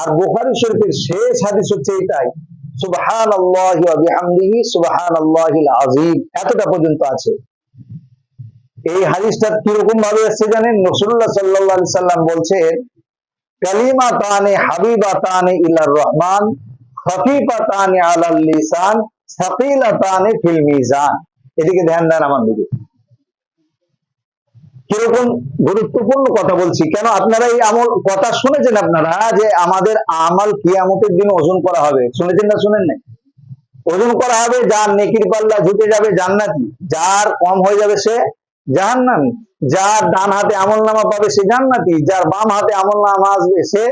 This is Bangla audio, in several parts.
আর বুখারি শরীফের শেষ হাদিস হচ্ছে এটাই সুবহান আল্লাহ বিহামদিহি সুবহান আল্লাহিল আজিম এতটা পর্যন্ত আছে। এই হাদিসটা কীরকম ভাবে এসছে জানেন? নসরুল্লাহ সাল্লাহ সাল্লাম বলছেন কালিমা তানে হাবিবা তানে ইলার রহমান খফিফা তানে আলাল লিসান সাকিলা তানে ফিল এদিকে ধ্যান দেন আমার দিকে। কীরকম গুরুত্বপূর্ণ কথা বলছি? কেন আপনারা এই আমল, কথা শুনেছেন আপনারা যে আমাদের আমাল কিয়ামতের দিন ওজন করা হবে? শুনেছেন না শুনেন নাই? ওজন করা হবে, যার নেকির পাল্লা ঝুঁকে যাবে জান্নাতি, যার কম হয়ে যাবে সে জাহান্নামি, যার ডান হাতে আমল নামা পাবে সে জান্নাতি, যার বাম হাতে আমল নামা আসবে সে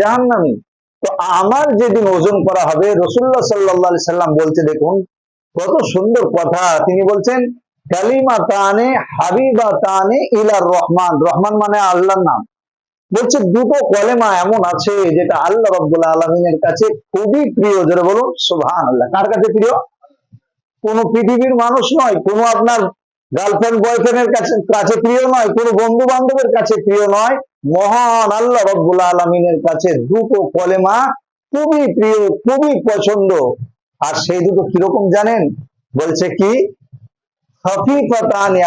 জাহান্নামি। তো আমার যেদিন ওজন করা হবে রসুল্লাহ সাল্লাহ সাল্লাম বলছে, দেখুন, কত সুন্দর কথা। তিনি বলছেন কালিমা তানে হাবিবা তানে ইলার রহমান। রহমান মানে আল্লাহর নাম। বলছে, দুটো কলেমা এমন আছে যেটা আল্লাহ আলমিনের কাছে খুবই প্রিয়। যেটা বলুন আল্লাহ কার কাছে প্রিয়? কোন পৃথিবীর মানুষ নয়, কোনো আপনার গার্লফ্রেন্ড বয়ফ্রেন্ডের কাছে কাছে প্রিয় নয়, কোনো বন্ধু বান্ধবের কাছে প্রিয় নয়। মহান আল্লাহ রব্বুল আলমিনের কাছে দুটো কলেমা খুবই প্রিয়, খুবই পছন্দ। আর সেই দুটো কীরকম জানেন? বলছে কি? মানে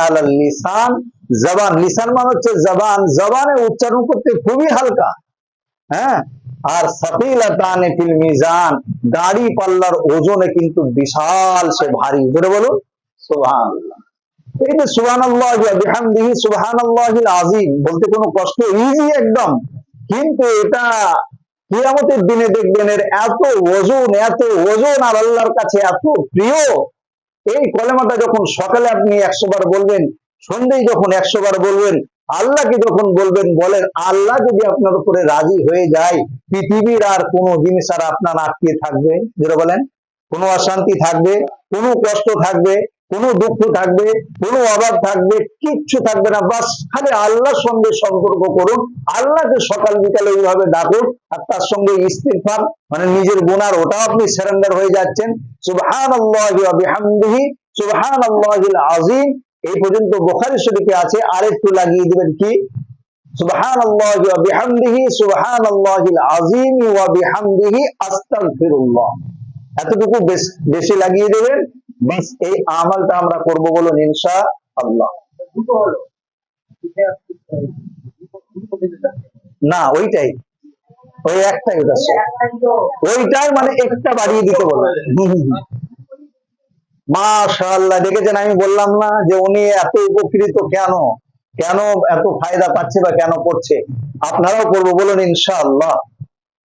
উচ্চারণ করতে খুবই হালকা। হ্যাঁ? আর সাকিলাতানি মিজান। গাড়ি পাল্লার ওজনে কিন্তু বিশাল সে ভারী। ধরে বলুন। সুবহানাল্লাহিল আযীম। বলতে কোনো কষ্ট একদম। কিন্তু এটা দিনে দেখবেন এর এত ওজন এত ওজন আর আল্লাহর কাছে এত প্রিয়। এই কলেমাটা যখন সকালে আপনি একশো বার বলবেন সন্ধ্যেই যখন একশো বার বলবেন আল্লাহকে যখন বলবেন বলেন, আল্লাহ যদি আপনার উপরে রাজি হয়ে যায়, পৃথিবীর আর কোনো জিনিস আর আপনার আটকে থাকবে যেটা বলেন, কোনো অশান্তি থাকবে, কোনো কষ্ট থাকবে কোনো দুঃখ থাকবে, কোনো অভাব থাকবে, কিচ্ছু থাকবে না, বাস খালি আল্লাহর সঙ্গে সম্পর্ক করুন, আল্লাহকে সকাল বিকালে এইভাবে ডাকুন, আর তার সঙ্গে ইস্তিফার মানে নিজের গুনার ওটাও আপনি সারেন্ডার হয়ে যাচ্ছেন। সুবহান বিহামদিহি সুবহান আজিম এই পর্যন্ত বোখারি শরীফে আছে আর একটু লাগিয়ে দিবেন কি? সুবহান বিহামদিহি সুবহান আজিম ওয়া বিহামদিহি, আস্তাগফিরুল্লাহ। এতটুকু বেশি লাগিয়ে দেবেন। বাস এই আমলটা আমরা করব বলুন ইনশা আল্লাহ। না, ওইটাই। ওই একটাই ওটা। ওইটাই মানে একটা বাড়িয়ে দিতে বলো মাশাআল্লাহ, দেখেছেন আমি বললাম না যে উনি এত উপকৃত কেন? কেন এত ফায়দা পাচ্ছে বা কেন করছে? আপনারাও করব বলুন ইনশাআল্লাহ।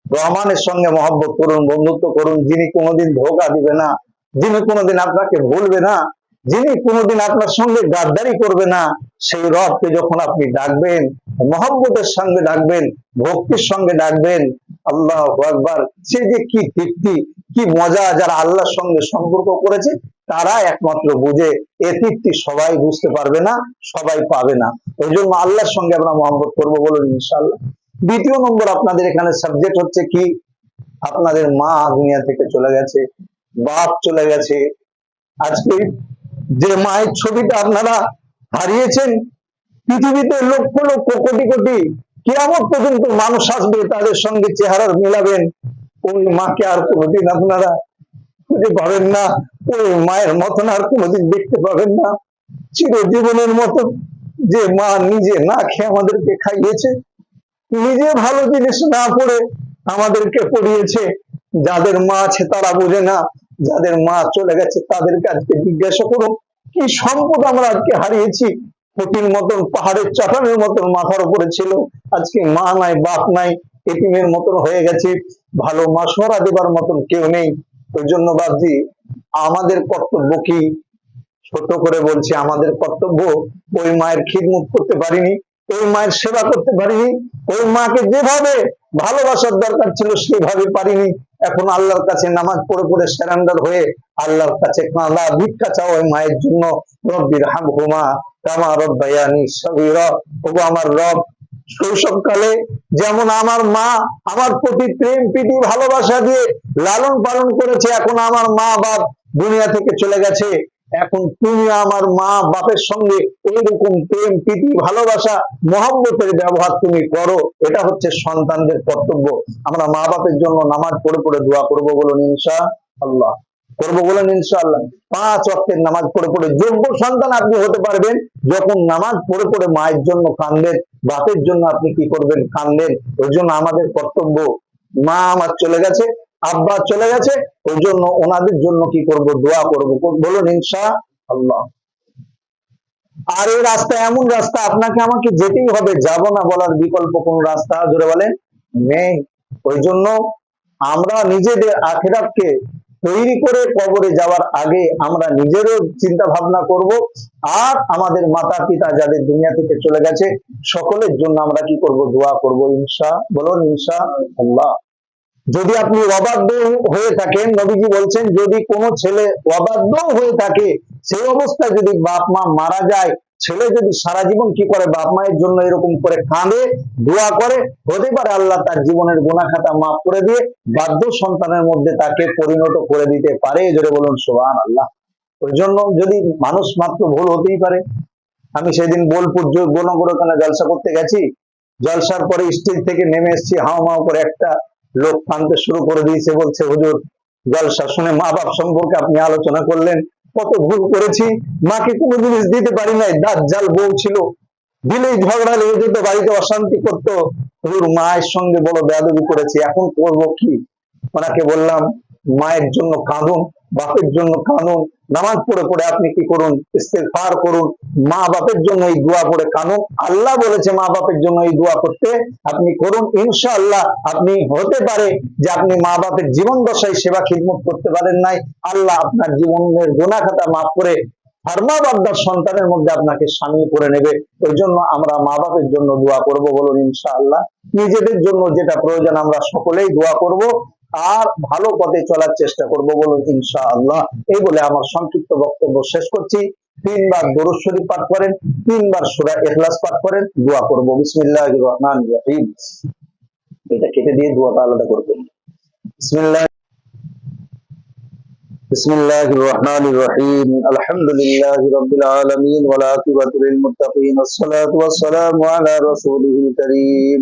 রহমানের সঙ্গে মহব্বত করুন, বন্ধুত্ব করুন, যিনি কোনোদিন ধোকা দিবে না। যিনি কোনোদিন আপনাকে ভুলবে না, যিনি কোনোদিন আপনার সঙ্গে গাদ্দারি করবে না, সেই রবকে যখন আপনি ডাকবেন, মহব্বতের সঙ্গে ডাকবেন, ভক্তির সঙ্গে ডাকবেন, আল্লাহ একবার সে যে কি তৃপ্তি, কি মজা যারা আল্লাহর সঙ্গে সম্পর্ক করেছে, তারা একমাত্র বুঝে, এ তৃপ্তি সবাই বুঝতে পারবে না, সবাই পাবে না। ওই জন্য আল্লাহর সঙ্গে আমরা মহব্বত করব বলুন ইনশাল্লাহ দ্বিতীয় নম্বর আপনাদের এখানে সাবজেক্ট হচ্ছে কি? আপনাদের মা দুনিয়া থেকে চলে গেছে। বাপ চলে গেছে। আজকে যে মায়ের ছবিটা আপনারা হারিয়েছেন, পৃথিবীতে লক্ষ লক্ষ কোটি কোটি কেমন পর্যন্ত মানুষ আসবে, তাদের সঙ্গে চেহারার মিলাবেন। ওই মাকে আর কোনোদিন আপনারা খুঁজে পাবেন না, ওই মায়ের মতন আর কোনোদিন দেখতে পাবেন না। চিরজীবনের মতো যে মা নিজে না খেয়ে আমাদেরকে খাইয়েছে, নিজে ভালো জিনিস না পড়ে আমাদেরকে পড়িয়েছে, যাদের মা আছে তারা বোঝে না যাদের মা চলে গেছে তাদেরকে আজকে জিজ্ঞাসা করুন, কি সম্পদ আমরা আজকে হারিয়েছি? ফটির মতন, পাহাড়ের চাটানের মতন মাথার উপরে ছিল। আজকে মা নাই, বাপ নাই এটিমের মতন হয়ে গেছে। ভালো মাসোয়ারা দেবার মতন কেউ নেই। ওই জন্য বাবজি আমাদের কর্তব্য কি? ছোট করে বলছি, আমাদের কর্তব্য ওই মায়ের খিদমত করতে পারিনি, ওই মায়ের সেবা করতে পারিনি, ওই মাকে যেভাবে ভালোবাসার দরকার ছিল সেভাবে পারিনি। এখন আল্লাহর কাছে নামাজ পড়ে পড়ে স্যারেন্ডার হয়ে আল্লাহর কাছে কাঁদা, ভিক্ষা চাও ওই মায়ের জন্য রব্বির হাম হুমা কামা রব্বায়ানি সবই ওগো আমার রব, শৈশবকালে যেমন আমার মা আমার প্রতি প্রেম, প্রীতি, ভালোবাসা দিয়ে লালন পালন করেছে, এখন আমার মা বাপ দুনিয়া থেকে চলে গেছে। এখন তুমি আমার মা, বাপের সঙ্গে এইরকম প্রেম, প্রীতি, ভালোবাসা, মহব্বতের ব্যবহার তুমি করো। এটা হচ্ছে সন্তানদের কর্তব্য। আমরা মা বাপের জন্য নামাজ পড়ে পড়ে দোয়া করব বলুন ইনশা আল্লাহ করব বলেন ইনশাআল্লাহ। পাঁচ অক্টের নামাজ পড়ে পড়ে যোগ্য সন্তান আপনি হতে পারবেন। যখন নামাজ পড়ে পড়ে মায়ের জন্য কান্দেন বাপের জন্য আপনি কি করবেন? কান্দেন ওই জন্য আমাদের কর্তব্য, মা আমার চলে গেছে আব্বা চলে গেছে ওই জন্য ওনাদের জন্য কি করব, দোয়া করব বলুন ইনশা আল্লাহ। আর এই রাস্তা এমন রাস্তা, আপনাকে আমাকে যেতেই হবে, যাব না বলার বিকল্প কোন রাস্তা, জোরে বলেন, নেই। ওই জন্য আমরা নিজেদের আখেরাতকে তৈরি করে কবরে যাওয়ার আগে আমরা নিজেরও চিন্তা ভাবনা করব, আর আমাদের মাতা পিতা যাদের দুনিয়া থেকে চলে গেছে, সকলের জন্য আমরা কি করব, দোয়া করব, ইনশা, বলুন ইনশা আল্লাহ। যদি আপনি অবাধ্য হয়ে থাকেন, নবীজি বলছেন, যদি কোনো ছেলে অবাধ্য হয়ে থাকে সেই অবস্থায় যদি বাপ মা মারা যায়, ছেলে যদি সারা জীবন কি করে? বাপ মায়ের জন্য এরকম করে কাঁদে, দোয়া করে, হতে পারে আল্লাহ তার জীবনের গুণা খাতা মাফ করে দিয়ে বাধ্য সন্তানের মধ্যে তাকে পরিণত করে দিতে পারে। জোরে বলুন সোহান আল্লাহ ওই জন্য যদি মানুষ মাত্র ভুল হতেই পারে, আমি সেদিন বোলপুর গণগর ওখানে জলসা করতে গেছি। জলসার পরে স্টেজ থেকে নেমে এসেছি হাও মাও করে একটা লোক টানতে শুরু করে দিয়েছে বলছে, হুজুর, জলসা শুনে মা বাপ সম্পর্কে আপনি আলোচনা করলেন। কত ভুল করেছি। মাকে কোনো জিনিস দিতে পারি নাই। দাঁত জাল বউ ছিল। দিলেই ঝগড়া লেগে যেত, বাড়িতে অশান্তি করতো। হুজুর, মায়ের সঙ্গে বড় বেয়াদবি করেছি। এখন করব কি? ওনাকে বললাম মায়ের জন্য কাঁদুন। বাপের জন্য কাঁদুন নামাজ পড়ে পড়ে আপনি কি করুন পার করুন, মা বাপের জন্য এই দোয়া করে কানুন। আল্লাহ বলেছে মা বাপের জন্য এই দোয়া করতে আপনি করুন। ইনশাআল্লাহ আপনি হতে পারে যে আপনি মা বাপের জীবন দশায় সেবা খিদমত করতে পারেন নাই। আল্লাহ আপনার জীবনের গুণা খাতা মাফ করে ফার্মাবাদ্দার সন্তানের মধ্যে আপনাকে সামিল করে নেবে। ওই জন্য আমরা মা বাপের জন্য দোয়া করব বলুন ইনশাআল্লাহ। নিজেদের জন্য যেটা প্রয়োজন আমরা সকলেই দোয়া করব। আর ভালো পথে চলার চেষ্টা করব বলুন ইনশাআল্লাহ এই বলে আমার সংক্ষিপ্ত বক্তব্য শেষ করছি তিনবার দরুদ শরীফ পাঠ করেন তিনবার সূরা ইখলাস পাঠ করেন দোয়া করব বিসমিল্লাহির রহমানির রহিম এটা কেটে দিয়ে দোয়াটা আলাদা করবেন বিসমিল্লাহ بسم الله الرحمن الرحيم الحمد لله رب العالمين والعاقبة للمتقين والصلاة والسلام على رسوله الكريم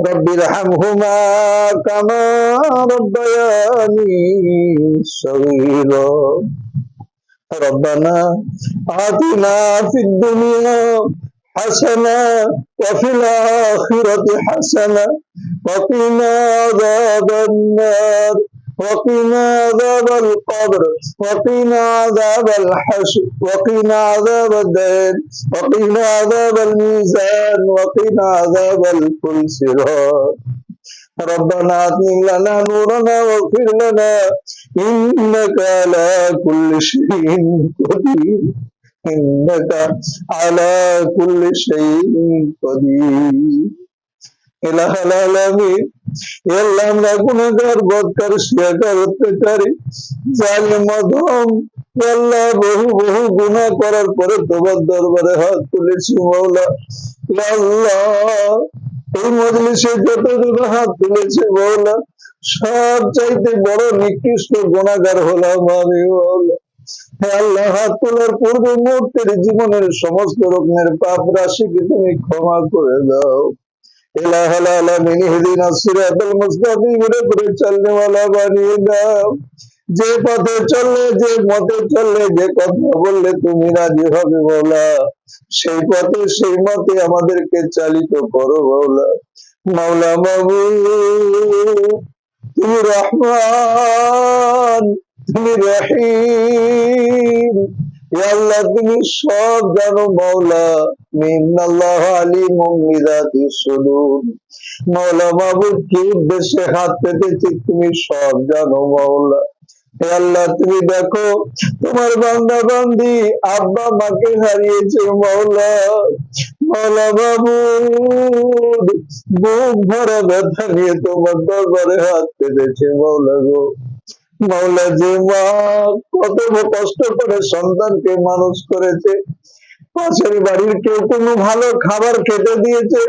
رب ارحمهما كما ربياني صغيرا. ربنا آتنا في الدنيا حسنة وفي الآخرة حسنة وقنا عذاب النار. وقنا عذاب القبر وقنا عذاب الحشر وقنا عذاب الدين وقنا عذاب الميزان وقنا عذاب الفلسرات ربنا اتمم لنا نورنا واغفر لنا إنك على كل شيء قدير. إنك على كل شيء قدير. আমরা বদকার অত্যাচারী আল্লাহ বহু বহু গুনাহ করার পরে তোমার দরবারে হাত তুলেছি মৌলা এই মজলিসে হাত তুলেছে মৌলা সব চাইতে বড় নিকৃষ্ট গুণাগার হলাম আমি মৌলা আল্লাহ, হাত তোলার পূর্বে মুহূর্তের জীবনের সমস্ত রকমের পাপ রাশিকে তুমি ক্ষমা করে দাও। করে চলনে যে পথে চললে, যে মতে চললে, যে কথা বললে তুমি রাজি হবে বলা। সেই পথে, সেই মতে আমাদেরকে চালিত করো বলা। মাওলা বাবু, তুমি রহমান, তুমি রহিম। তুমি সব জানো মাওলা। মিনাল্লাহ আলিমুম বিযাতিস সুদূর মাওলা মাবুদ কি উদ্দেশ্যে হাত পেতেছি তুমি সব জানো মাওলা। হে আল্লাহ, তুমি দেখো, তোমার বান্দা বান্দি আব্বা মাকে হারিয়েছে মৌলা মৌলা বাবু বুক ভরা ব্যথা নিয়ে তোমার দরবারে হাত পেতেছে মৌলা গো। কত কষ্ট করে সন্তানকে মানুষ করেছে। পাশের বাড়ির কেউ কোনো ভালো খাবার খেতে দিয়েছে।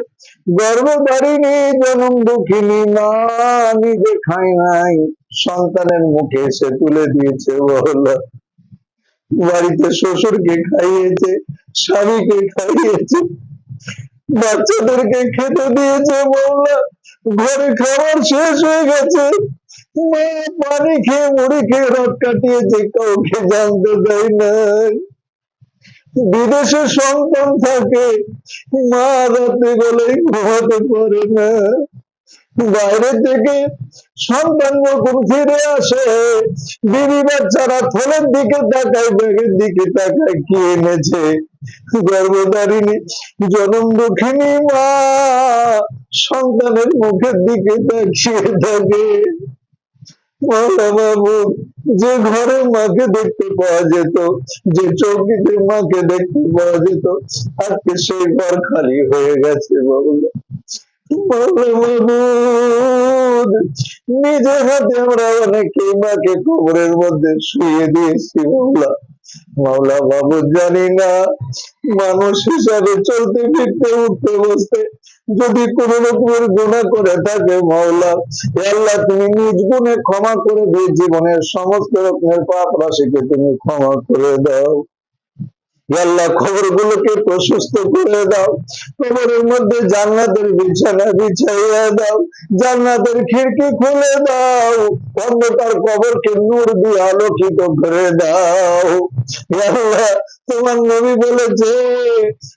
গর্ভধারিণী জনম দুঃখিনী, মা নিজে খায় নাই। সন্তানের মুখে এসে তুলে দিয়েছে, বলো। বাড়িতে শ্বশুরকে খাইয়েছে, স্বামীকে খাইয়েছে, বাচ্চাদেরকে খেতে দিয়েছে বললা ঘরে খাবার শেষ হয়ে গেছে। পানি খেয়ে মুড়ি খেয়ে রথ কাটিয়েছে, কাউকে জানতে বিদেশে সন্তান থাকে, মা রাতে বেলায় ঘুমাতে পারে না। বাইরে থেকে সন্তান যখন ফিরে আসে, বিবি বাচ্চারা থলের দিকে তাকায়, ব্যাগের দিকে তাকায়, কি এনেছে? গর্ভধারিণী জনম দুঃখিনী মা, সন্তানের মুখের দিকে তাকিয়ে থাকে। যে ঘরে মাকে দেখতে পাওয়া যেত, যে চৌকিতে মাকে দেখতে পাওয়া যেত, আজকে সেই ঘর খালি হয়ে গেছে নিজের হাতে আমরা মাকে কবরের মধ্যে শুয়ে দিয়েছি মাওলা মাওলা বাবু জানি না, মানুষ হিসাবে চলতে ফিরতে, উঠতে, বসতে যদি কোন রকমের গুণা করে থাকে মহল্লা আল্লাহ, তুমি নিজ গুণে ক্ষমা করে দিয়ে জীবনের সমস্ত রকমের পাপ রাশিকে তুমি ক্ষমা করে দাও। আল্লাহ খবর গুলোকে প্রশস্ত করে দাও। খবরের মধ্যে জান্নাতের বিছানা বিছাইয়া দাও। জান্নাতের খিড়কি খুলে দাও। অন্ধকার কবরকে নূর দিয়ে আলোকিত করে দাও। আল্লাহ তোমার নবী বলেছে,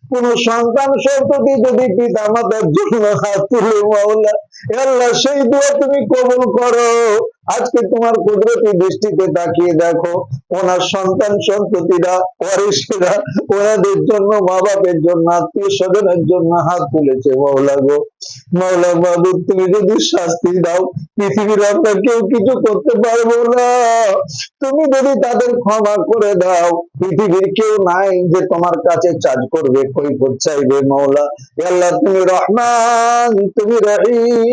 কোন সন্তান সন্ততি যদি পিতা মাতার জন্য হাত তুলে, মাওলা আল্লাহ, সেই দোয়া তুমি কবুল করো। আজকে তোমার কুদরতি দৃষ্টিতে তাকিয়ে দেখো, ওনার সন্তান সন্ততিরা, ওয়ারিসেরা, ওনাদের জন্য মা বাপের জন্য আত্মীয় স্বজনের জন্য হাত তুলেছে মাওলা গো। মাওলা বাবু তুমি যদি শাস্তি দাও, পৃথিবীর আমরা কেউ কিছু করতে পারব না। তুমি যদি তাদের ক্ষমা করে দাও, পৃথিবীর কেউ নাই যে তোমার কাছে চার্জ করবে চাইবে মাওলা। হে আল্লাহ, তুমি রহমান, তুমি রহিম।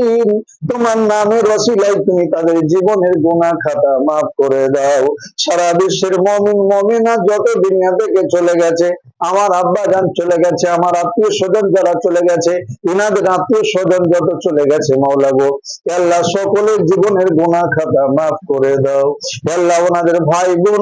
তোমার নামের রসিলাই তুমি তাদের জীবনের গুণা খাতা মাফ করে দাও। সারা বিশ্বের মমিন, মমিনা যত দুনিয়া থেকে চলে গেছে, আমার আব্বা যান চলে গেছে, আমার আত্মীয় স্বজন যারা চলে গেছে, ইনাদের আত্মীয় স্বজন যত চলে গেছে, মাওলা গো, আল্লাহ সকলের জীবনের গুণা খাতা মাফ করে দাও। আল্লাহ ওনাদের ভাই বোন,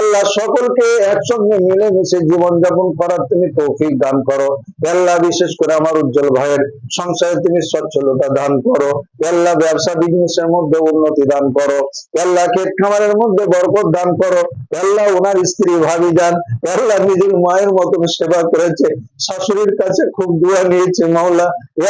আল্লাহ সকলকে একসঙ্গে মিলেমিশে জীবন যাপন করার তুমি তৌফিক দান করো। আল্লাহ বিশেষ করে আমার উজ্জ্বল ভাইয়ের সংসারে তুমি সচ্ছলতা দান করো। হে আল্লাহ ব্যবসা বিজনেসের মধ্যে উন্নতি দান করো। আল্লাহ ক্ষেত খামারের মধ্যে বরকত দান করো। আল্লাহ ওনার স্ত্রী ভাবি যান। আল্লাহ নিজের মায়ের মতন সেবা করেছে। শাশুড়ির কাছে খুব দোয়া নিয়েছে মাওলা।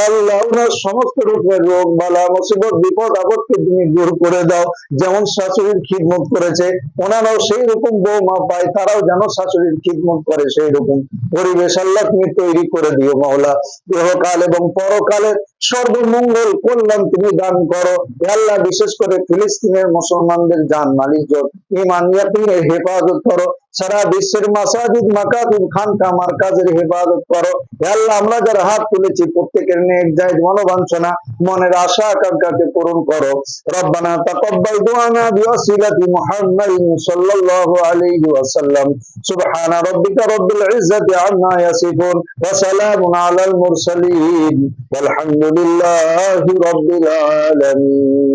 আল্লাহ, ওনার সমস্ত রকমের রোগ, বালা, মুসিবত, বিপদ, আপদকে তুমি দূর করে দাও। যেমন শাশুড়ির খিদমত করেছে, ওনারাও সেই রকম বৌমা পায়, তারাও যেন শাশুড়ির খিদমত করে সেই রকম। পরিবেশ আল্লাহ তুমি তৈরি করে দিও মাওলা। দেহকাল এবং পরকালে সর্বমঙ্গল কল্যাণ তুমি দান করো। আল্লাহ, বিশেষ করে ফিলিস্তিনের মুসলমানদের জান মালিক ইমান ইয়াকিনের হেফাজত করো। সারা বিশ্বের মাসাজিদ খান খানকা কাজের হেফাজত করো। আল্লাহ, আমরা যারা হাত তুলেছি, প্রত্যেকের নেক মনোবাঞ্ছনা, মনের আশা, আকাঙ্ক্ষাকে পূরণ করো। রব্বানা তাকাব্বাল দুআনা বিওয়াসিলাতি মুহাম্মাদিন সাল্লাল্লাহু আলাইহি ওয়াসাল্লাম। সুবহানা রাব্বিকা রাব্বিল ইজ্জাতি আম্মা ইয়াসিফুন ওয়া সালামুন আলাল মুরসালিন। ওয়ালহামদুলিল্লাহি রাব্বিল আলামিন।